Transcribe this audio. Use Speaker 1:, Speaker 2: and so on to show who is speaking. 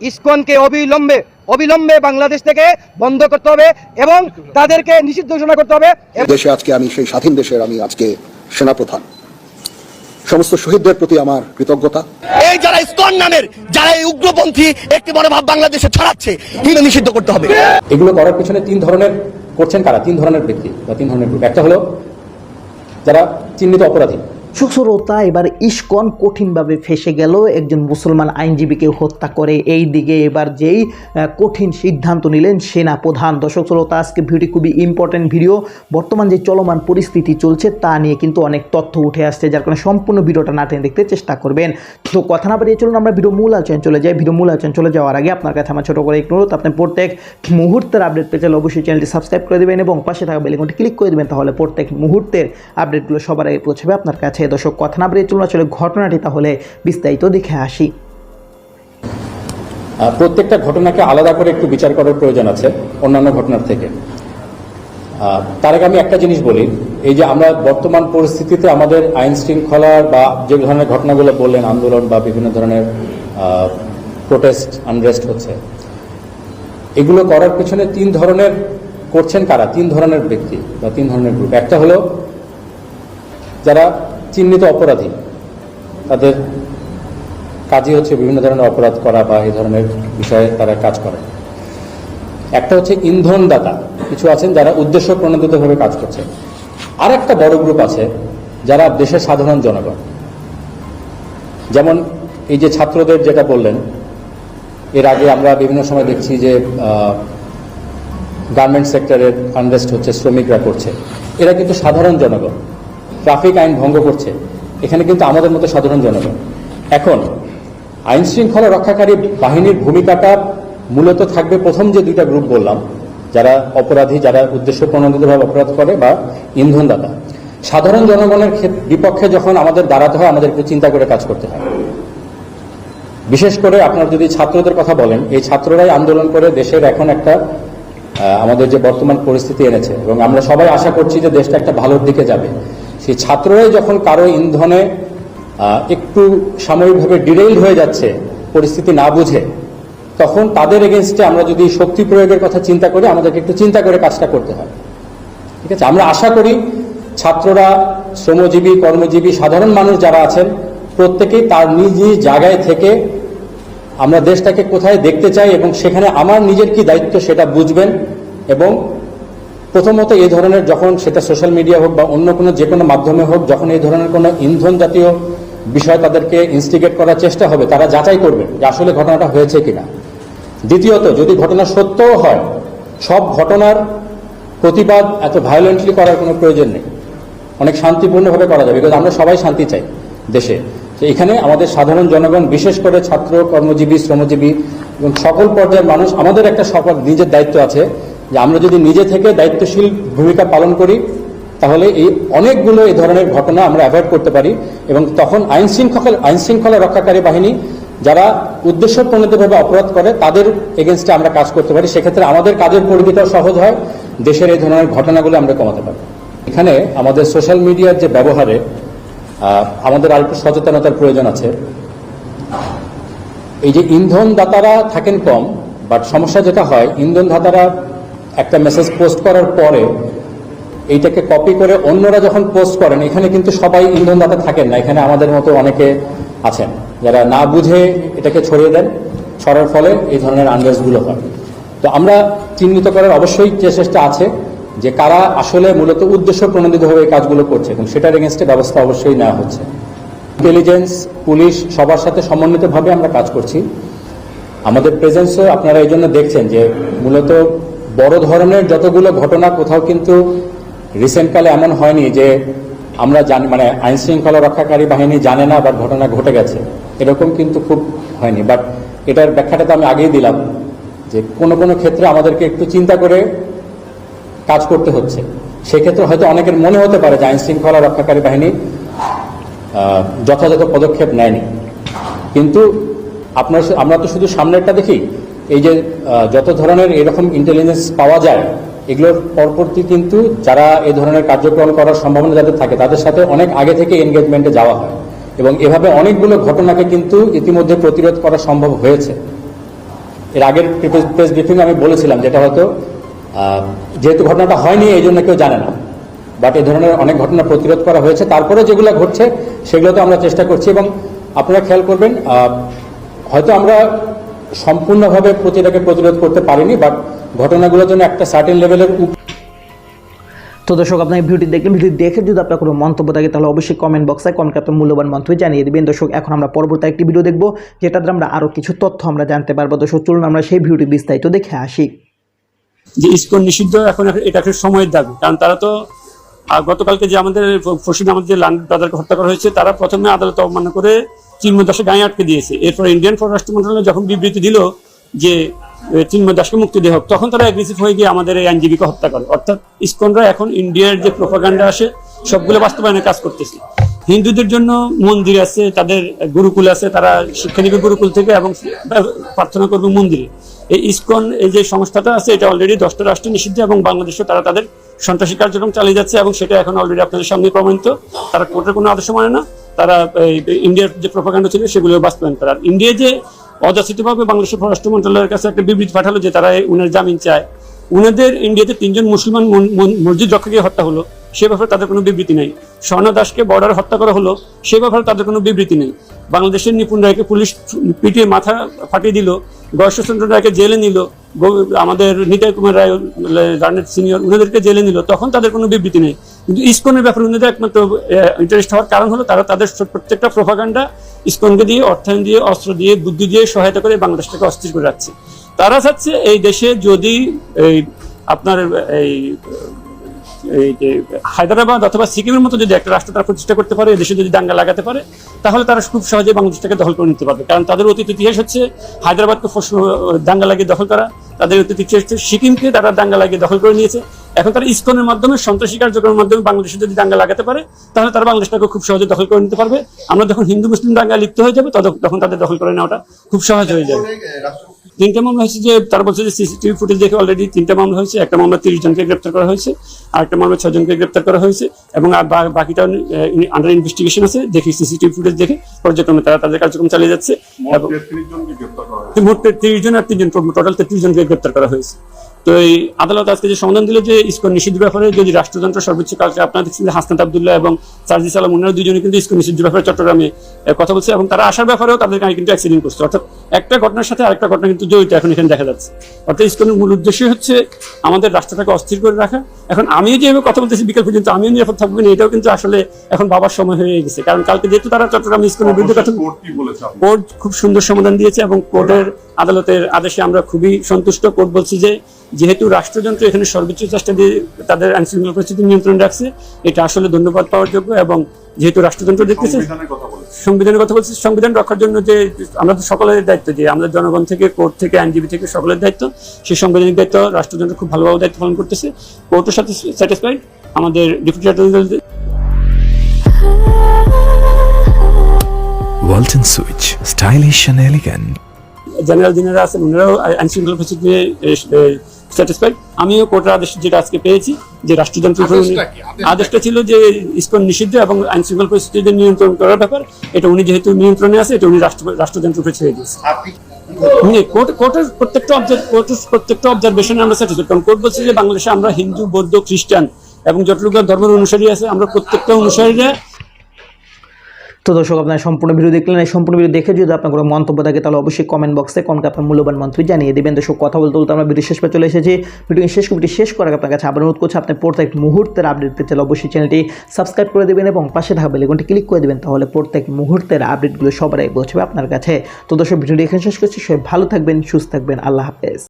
Speaker 1: ইসকনকে অবিলম্বে অবিলম্বে বাংলাদেশ থেকে বন্ধ করতে হবে এবং তাদেরকে নিষিদ্ধ ঘোষণা করতে হবে।
Speaker 2: দেশে আজকে আমি সেই স্বাধীন দেশের আমি আজকে সেনাপ্রধান। সমস্ত শহীদদের প্রতি আমার কৃতজ্ঞতা।
Speaker 3: এই যারা ইসকন নামের যারা এই উগ্রপন্থী একটি মনোভাব বাংলাদেশে ছড়াচ্ছে এগুলো নিষিদ্ধ করতে হবে।
Speaker 4: এগুলো করার পিছনে তিন ধরনের করছেন কারা? তিন ধরনের ব্যক্তি বা তিন ধরনের গ্রুপ একটা হলো যারা চিহ্নিত অপরাধী।
Speaker 5: সুশ্রোতা এবার ইস্কন কঠিনভাবে ফেসে গেল। একজন মুসলমান আইনজীবীকে হত্যা করে এই দিকে এবার যেই কঠিন সিদ্ধান্ত নিলেন সেনা প্রধান। দর্শক শ্রোতা আজকে ভিডিও খুবই ইম্পর্টেন্ট ভিডিও বর্তমান যে চলমান পরিস্থিতি চলছে তা নিয়ে কিন্তু অনেক তথ্য উঠে আসছে, যার কারণে সম্পূর্ণ ভিডিওটা না টেনে দেখতে চেষ্টা করবেন। তো কথা না বাড়িয়ে চলুন, আমরা ভিডিও মূল আলোচনা চলে যাই। ভিডিও মূল আলোচনা চলে যাওয়ার আগে আপনার কাছে আমার ছোটো করে একটু অনুরোধ। আপনি প্রত্যেক মুহূর্তের আপডেট পেতে চাইলে অবশ্যই চ্যানেলটি সাবস্ক্রাইব করে দেবেন এবং পাশে থাকা বেলিকনটি ক্লিক করে দেবেন, তাহলে প্রত্যেক মুহূর্তের আপডেটগুলো সবার আগে পৌঁছবে আপনার কাছে। দর্শক, কথা না বাড়িয়ে চলুন আসলে ঘটনাটি তাহলে বিস্তারিত দেখে আসি।
Speaker 4: প্রত্যেকটা ঘটনাকে আলাদা করে একটু বিচার করার প্রয়োজন আছে অন্যান্য ঘটনার থেকে। তার আগে আমি একটা জিনিস বলি, এই যে আমরা বর্তমান পরিস্থিতিতে আমাদের আইন শৃঙ্খলার বা যে ধরনের ঘটনাগুলো বললেন, আন্দোলন বা বিভিন্ন ধরনের প্রোটেস্ট আনরেস্ট হচ্ছে, এগুলো করার পেছনে তিন ধরনের করছেন কারা? তিন ধরনের ব্যক্তি বা তিন ধরনের গ্রুপ একটা হলো যারা চিহ্নিত অপরাধী। তাদের কাজই হচ্ছে বিভিন্ন ধরনের অপরাধ করা বা এই ধরনের বিষয়ে তারা কাজ করে। একটা হচ্ছে ইন্ধনদাতা। কিছু আছেন যারা উদ্দেশ্য প্রণোদিতভাবে কাজ করছে। আর একটা বড় গ্রুপ আছে যারা দেশের সাধারণ জনগণ। যেমন এই যে ছাত্রদের যেটা বললেন, এর আগে আমরা বিভিন্ন সময় দেখছি যে গার্মেন্ট সেক্টরের আনরেস্ট হচ্ছে, শ্রমিকরা করছে। এরা কিন্তু সাধারণ জনগণ। ট্রাফিক আইন ভঙ্গ করছে। এখানে কিন্তু আমাদের মতো সাধারণ জনগণ। এখন আইন শৃঙ্খলা রক্ষাকারী বাহিনীর ভূমিকাটা মূলত থাকবে প্রথম যে দুইটা গ্রুপ বললাম, যারা অপরাধী, যারা উদ্দেশ্য প্রণোদিতভাবে অপরাধ করে বা ইন্ধনদাতা। সাধারণ জনগণের বিপক্ষে যখন আমাদের দাঁড়াতে হয় আমাদের একটু চিন্তা করে কাজ করতে হয়। বিশেষ করে আপনার যদি ছাত্রদের কথা বলেন, এই ছাত্ররাই আন্দোলন করে দেশের এখন একটা আমাদের যে বর্তমান পরিস্থিতি এনেছে। এবং আমরা সবাই আশা করছি যে দেশটা একটা ভালোর দিকে যাবে। সেই ছাত্ররাই যখন কারও ইন্ধনে একটু সাময়িকভাবে ডিরেইল হয়ে যাচ্ছে, পরিস্থিতি না বুঝে, তখন তাদের এগেনস্টে আমরা যদি শক্তি প্রয়োগের কথা চিন্তা করি, আমাদেরকে একটু চিন্তা করে কাজটা করতে হয় ঠিক আছে? আমরা আশা করি ছাত্ররা, শ্রমজীবী, কর্মজীবী, সাধারণ মানুষ যারা আছেন, প্রত্যেকেই তার নিজ নিজ জায়গায় থেকে আমরা দেশটাকে কোথায় দেখতে চাই এবং সেখানে আমার নিজের কি দায়িত্ব সেটা বুঝবেন এবং প্রথমত এই ধরনের যখন সেটা সোশ্যাল মিডিয়া হোক বা অন্য কোনো যে কোনো মাধ্যমে হোক, যখন এই ধরনের কোনো ইন্ধন জাতীয় বিষয় তাদেরকে ইনস্টিগেট করার চেষ্টা হবে, তারা যাচাই করবে যে আসলে ঘটনাটা হয়েছে কিনা। দ্বিতীয়ত, যদি ঘটনা সত্যও হয়, সব ঘটনার প্রতিবাদ এত ভায়োলেন্টলি করার কোনো প্রয়োজন নেই। অনেক শান্তিপূর্ণভাবে করা যাবে বিকজ আমরা সবাই শান্তি চাই দেশে। তো এখানে আমাদের সাধারণ জনগণ, বিশেষ করে ছাত্র, কর্মজীবী, শ্রমজীবী এবং সকল পর্যায়ের মানুষ, আমাদের একটা সকল নিজের দায়িত্ব আছে যে আমরা যদি নিজে থেকে দায়িত্বশীল ভূমিকা পালন করি, তাহলে এই অনেকগুলো এই ধরনের ঘটনা আমরা অ্যাভয়েড করতে পারি এবং তখন আইন শৃঙ্খলা আইন শৃঙ্খলা রক্ষাকারী বাহিনী যারা উদ্দেশ্য প্রণোদিতভাবে অপরাধ করে, তাদের এগেনস্টে আমরা কাজ করতে পারি। সেক্ষেত্রে আমাদের কাজের পরিধিটাও সহজ হয়, দেশের এই ধরনের ঘটনাগুলো আমরা কমাতে পারি। এখানে আমাদের সোশ্যাল মিডিয়ার যে ব্যবহারে আমাদের আর একটু সচেতনতার প্রয়োজন আছে। এই যে ইন্ধন দাতারা থাকেন কম বাট সমস্যা যেটা হয় ইন্ধন দাতারা একটা মেসেজ পোস্ট করার পরে এইটাকে কপি করে অন্যরা যখন পোস্ট করেন, এখানে কিন্তু সবাই ইন্ধনদাতা থাকেন না, এখানে আমাদের মতো অনেকে আছেন। যারা না বুঝে এটাকে ছড়িয়ে দেন, ছড়ার ফলে এই ধরনের আন্দাজগুলো হয়। তো আমরা চিহ্নিত করার অবশ্যই চেষ্টা আছে যে কারা আসলে মূলত উদ্দেশ্য প্রণোদিতভাবে এই কাজগুলো করছে এবং সেটার এগেনস্টে ব্যবস্থা অবশ্যই নেওয়া হচ্ছে। ইন্টেলিজেন্স পুলিশ সবার সাথে সমন্বিতভাবে আমরা কাজ করছি। আমাদের প্রেজেন্সও আপনারা এই জন্য দেখছেন যে মূলত বড় ধরনের যতগুলো ঘটনা কোথাও কিন্তু রিসেন্টকালে এমন হয়নি যে আমরা জানি মানে আইন শৃঙ্খলা রক্ষাকারী বাহিনী জানে না বা ঘটনা ঘটে গেছে। এরকম কিন্তু খুব হয়নি। বাট এটার ব্যাখ্যাটা তো আমি আগেই দিলাম যে কোনো কোনো ক্ষেত্রে আমাদেরকে একটু চিন্তা করে কাজ করতে হচ্ছে। সেক্ষেত্রে হয়তো অনেকের মনে হতে পারে যে আইন শৃঙ্খলা রক্ষাকারী বাহিনী যথাযথ পদক্ষেপ নেয়নি। কিন্তু আপনার আমরা তো শুধু সামনেরটা দেখি, এই যে যত ধরনের এরকম ইন্টেলিজেন্স পাওয়া যায়, এগুলোর পরবর্তী কিন্তু যারা এ ধরনের কার্যক্রম করার সম্ভাবনা যাদের থাকে, তাদের সাথে অনেক আগে থেকে এনগেজমেন্টে যাওয়া হয়। এবং এভাবে অনেকগুলো ঘটনাকে কিন্তু ইতিমধ্যে প্রতিরোধ করা সম্ভব হয়েছে। এর আগের প্রেস ব্রিফিং আমি বলেছিলাম যেটা হয়তো যেহেতু ঘটনাটা হয়নি, এই জন্য কেউ জানে না। বাট এই ধরনের অনেক ঘটনা প্রতিরোধ করা হয়েছে। তারপরে যেগুলো ঘটছে, সেগুলো তো আমরা চেষ্টা করছি এবং আপনারা খেয়াল করবেন হয়তো আমরা সম্পূর্ণভাবে প্রতিটাকে প্রতিরোধ করতে পারিনি বাট ঘটনাগুলোর জন্য একটা সার্টেন লেভেলের
Speaker 5: তো দর্শক, আপনার ভিডিওটি দেখলেন। ভিডিও দেখে যদি আপনার কোনো মন্তব্য থাকে, তাহলে অবশ্যই কমেন্ট বক্সে কনকে আপনার মূল্যবান মন্তব্য জানিয়ে দেবেন। দর্শক, এখন আমরা পরবর্তী একটি ভিডিও দেখব যেটাতে আমরা আরও কিছু তথ্য আমরা জানতে পারব। দর্শক, চলুন আমরা সেই ভিডিওটি বিস্তারিত দেখে আসি।
Speaker 6: যে ইস্কন নিষিদ্ধ এখন এটা একটা সময়ের দাবি। কারণ তারা তো গতকালকে যে আমাদের ফসিন আমাদের যে লান্ড ব্রাদারকে হত্যা করা হয়েছে, তারা প্রথমে আদালত অবমাননা করে চিন্ময় দাসে গায়ে আটকে দিয়েছে। এরপর ইন্ডিয়ান পররাষ্ট্র মন্ত্রণালয় যখন বিবৃতি দিল যে চিন্ময় দাসকে মুক্তি দেওয়া হোক, তখন তারা অ্যাগ্রেসিভ হয়ে গিয়ে আমাদের এই আইনজীবীকে হত্যা করে। অর্থাৎ ইস্কনরা এখন ইন্ডিয়ার যে প্রোপাগান্ডা আসে, সবগুলো বাস্তবায়নে কাজ করতেছে। হিন্দুদের জন্য মন্দির আছে, তাদের গুরুকুল আছে, তারা শিক্ষা নিবে গুরুকুল থেকে এবং প্রার্থনা করবে মন্দিরে। এই ইসকন, এই যে সংস্থাটা আছে, এটা অলরেডি দশটা রাষ্ট্রে নিষিদ্ধ এবং বাংলাদেশে তারা তাদের সন্ত্রাসী কার্যক্রম চালিয়ে যাচ্ছে এবং সেটা এখন অলরেডি আপনাদের সামনে প্রমাণিত। তারা কোর্টের কোনো আদর্শ মানে না। তারা ইন্ডিয়ার যে প্রপাকাণ্ড ছিল সেগুলো বাস্তবায়ন করে। আর ইন্ডিয়া যে অযাচিতভাবে বাংলাদেশের পররাষ্ট্র মন্ত্রণালয়ের কাছে একটা বিবৃতি পাঠালো যে তারা উনার জামিন চায়। উনাদের ইন্ডিয়াতে তিনজন মুসলমান মন- মন- মসজিদ রক্ষাকে হত্যা হলো। সে ব্যাপারে তাদের কোনো বিবৃতি নেই। স্বর্ণ দাসকে বর্ডার হত্যা করা হলো, সে ব্যাপারে তাদের কোনো বিবৃতি নেই। বাংলাদেশের নিপুণ রায়কে পুলিশ পিটিয়ে মাথা ফাটিয়ে দিল গয়েশ্বরচন্দ্র রায়কে জেলে নিল আমাদের নিতাই কুমার রায় রানের সিনিয়র উনাদেরকে জেলে নিল, তখন তাদের কোনো বিবৃতি নেই। কিন্তু ইসকনের ব্যাপারে উনাদের একমাত্র ইন্টারেস্ট হওয়ার কারণ হলো তারা তাদের প্রত্যেকটা প্রভাগান্ডা ইসকনকে দিয়ে, অর্থায়ন দিয়ে, অস্ত্র দিয়ে, বুদ্ধি দিয়ে সহায়তা করে বাংলাদেশটাকে অস্থির করে রাখছে। তারা চাচ্ছে এই দেশে যদি এই আপনার, এই হায়দ্রাবাদ অথবা সিকিমের মতো যদি একটা রাষ্ট্র তারা প্রতিষ্ঠা করতে পারে দেশে যদি দাঙ্গা লাগাতে পারে, তাহলে তারা খুব সহজে বাংলাদেশটাকে দখল করে নিতে পারবে। কারণ তাদের অতীত ইতিহাস হচ্ছে হায়দ্রাবাদকে দাঙ্গা লাগিয়ে দখল করা। তাদের অতীত ইতিহাস হচ্ছে সিকিমকে তারা দাঙ্গা লাগিয়ে দখল করে নিয়েছে। এখন তারা ইসকনের মাধ্যমে, সন্ত্রাসী কার্যক্রমের মাধ্যমে বাংলাদেশে যদি দাঙ্গা লাগাতে পারে, তাহলে তারা বাংলাদেশটাকে খুব সহজে দখল করে নিতে পারবে। আমরা যখন হিন্দু, মুসলিম দাঙ্গা লিপ্ত হয়ে যাবে তখন তাদের দখল করে নেওয়াটা খুব সহজ হয়ে যাবে। তিনটা মামলা হয়েছে যে, তারা বলছে যে সিসিটিভি ফুটেজ দেখে অলরেডি তিনটা মামলা হয়েছে। একটা মামলা তিরিশ জনকে গ্রেপ্তার করা হয়েছে। আর মামলায় ছয়জনকে ছজনকে গ্রেপ্তার করা হয়েছে এবং আর বাকিটা আন্ডার ইনভেস্টিগেশন আছে দেখি সিসিটিভি ফুটেজ দেখে পর্যায়ক্রমে তারা তাদের কার্যক্রম চালিয়ে যাচ্ছে। এবং মোট তেত্রিশ জন আর তিনজন টোটাল তেত্রিশ জনকে গ্রেপ্তার করা হয়েছে। তো এই আদালত আজকে যে সমাধান দিল যে ইসকন নিষিদ্ধ ব্যাপারে যদি রাষ্ট্রযন্ত্র সর্বোচ্চ কালকে আপনারা দেখছেন যে হাসনাত আবদুল্লাহ এবং সার্জি সালাম ওনারা দুজনে কিন্তু ইসকন নিষিদ্ধ ব্যাপারে চট্টগ্রামে কথা বলছে এবং তারা আসার ব্যাপারেও তাদেরকে কিন্তু অ্যাক্সিডেন্ট করছে। অর্থাৎ একটা ঘটনার সাথে আরেকটা ঘটনা কিন্তু জড়িত এখন এখানে দেখা যাচ্ছে। অর্থাৎ ইসকনের মূল উদ্দেশ্য হচ্ছে আমাদের রাষ্ট্রটাকে অস্থির করে রাখা। এখন আমিও যেভাবে কথা বলতেছি বিকেল পর্যন্ত আমিও নিরাপদ থাকব না এটাও কিন্তু আসলে এখন বাবার সময় হয়ে গেছে। কারণ কালকে যেহেতু তারা চট্টগ্রাম ইসকনের বিরুদ্ধে কথা কোর্ট খুব সুন্দর সমাধান দিয়েছে এবং কোর্টের আদালতের আদেশে আমরা খুবই সন্তুষ্ট। কোর্ট বলছি যে যেহেতু রাষ্ট্রযন্ত্র এখানে সর্বোচ্চ চেষ্টা দিয়ে তাদের আইন শৃঙ্খলা পরিস্থিতি নিয়ন্ত্রণ রাখছে এটা আসলে ধন্যবাদ পাওয়ার যোগ্য এবং যেহেতু রাষ্ট্রযন্ত্র দেখতেছে সংবিধানের কথা বলছি সংবিধান রক্ষার জন্য যে আমাদের সকলের দায়িত্ব যে আমাদের জনগণ থেকে কোর্ট থেকে আইনজীবী থেকে সকলের দায়িত্ব সেই সাংবিধানিক দায়িত্ব রাষ্ট্রযন্ত্র খুব ভালোভাবে দায়িত্ব পালন করতেছে কোর্টের সাথে স্যাটিসফাইড আমাদের deputy attorney
Speaker 7: Walton Switch, stylish and elegant.
Speaker 6: General যিনারা আছেন ওনারাও আইন শৃঙ্খলা পরিস্থিতি স্যাটিসফাইড আমিও কোর্টের আদেশ যেটা আজকে পেয়েছি যে রাষ্ট্রযন্ত্র আদেশটা ছিল যে ইসকন নিষিদ্ধ এবং আইন শৃঙ্খলা নিয়ন্ত্রণ করার ব্যাপার। এটা উনি যেহেতু নিয়ন্ত্রণে আছে এটা উনি রাষ্ট্র রাষ্ট্রযন্ত্র উপরে ছেড়ে দিয়েছে। কোর্টের প্রত্যেকটা অবজার কোর্টের প্রত্যেকটা অবজারভেশনে আমরা স্যাটিসফাইড কারণ কোর্ট বলছে যে বাংলাদেশে আমরা হিন্দু বৌদ্ধ খ্রিস্টান এবং যতটুকু ধর্মের অনুসারী আছে আমরা প্রত্যেকটা অনুসারীরা
Speaker 5: তো দর্শক, আপনার সম্পূর্ণ ভিডিও দেখলেন। এই সম্পূর্ণ ভিডিও দেখে যদি আপনার কোনো মন্তব্য থাকে, তাহলে অবশ্যই কমেন্ট বক্সে কনকে আপনার মূল্যবান মন্তব্য জানিয়ে দেবেন। দর্শক, কথা বলতে বলতে আমরা ভিডিও শেষ পে চলে এসেছি। ভিডিও শেষ ভিডিও শেষ করার আপনার কাছে আবার অনুরোধ করছি, আপনি প্রত্যেক মুহূর্তের আপডেট পেতে অবশ্যই চ্যানেলটি সাবস্ক্রাইব করে দেবেন এবং পাশে থাকা বেলেকনটি ক্লিক করে দেবেন, তাহলে প্রত্যেক মুহূর্তের আপডেটগুলো সবার পৌঁছবে আপনার কাছে। তো দর্শক, ভিডিওটি এখানে শেষ করছি। সবাই ভালো থাকবেন, সুস্থ থাকবেন। আল্লাহ হাফেজ।